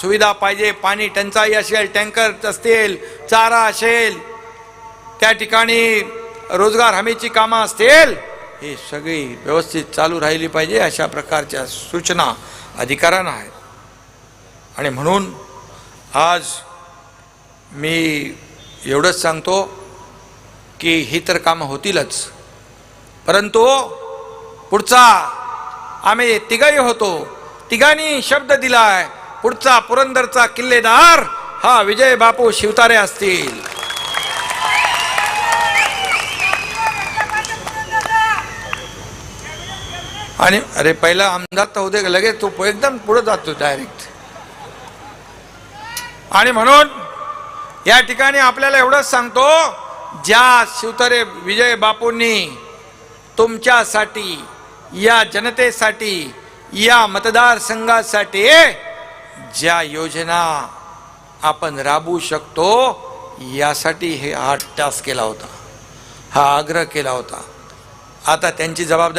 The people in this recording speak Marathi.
सुविधा पाहिजे. पाणी टंचाई असेल टँकर असतील चारा असेल त्या ठिकाणी रोजगार हमीची कामं असतील ही सगळी व्यवस्थित चालू राहिली पाहिजे अशा प्रकारच्या सूचना अधिकाऱ्यांना आहेत. आणि म्हणून आज मी एवढंच सांगतो की ही तर कामं होतीलच. परंतु पुढचा आम्ही तिघही होतो. तिघांनी शब्द दिला आहे पुढचा पुरंदरचा किल्लेदार हा विजय बापू शिवतारे असतील. आणि अरे पहिला आमदार तर होते लगेच तो एकदम पुढे जातो डायरेक्ट आणि म्हणून या ठिकाणी आपल्याला एवढंच सांगतो ज्या शिवतरे विजय बापूंनी तुमच्यासाठी या जनतेसाठी या मतदारसंघासाठी ज्या योजना आपण राबवू शकतो यासाठी हे हा टास्क केला होता. हा आग्रह केला होता. आता त्यांची जबाबदारी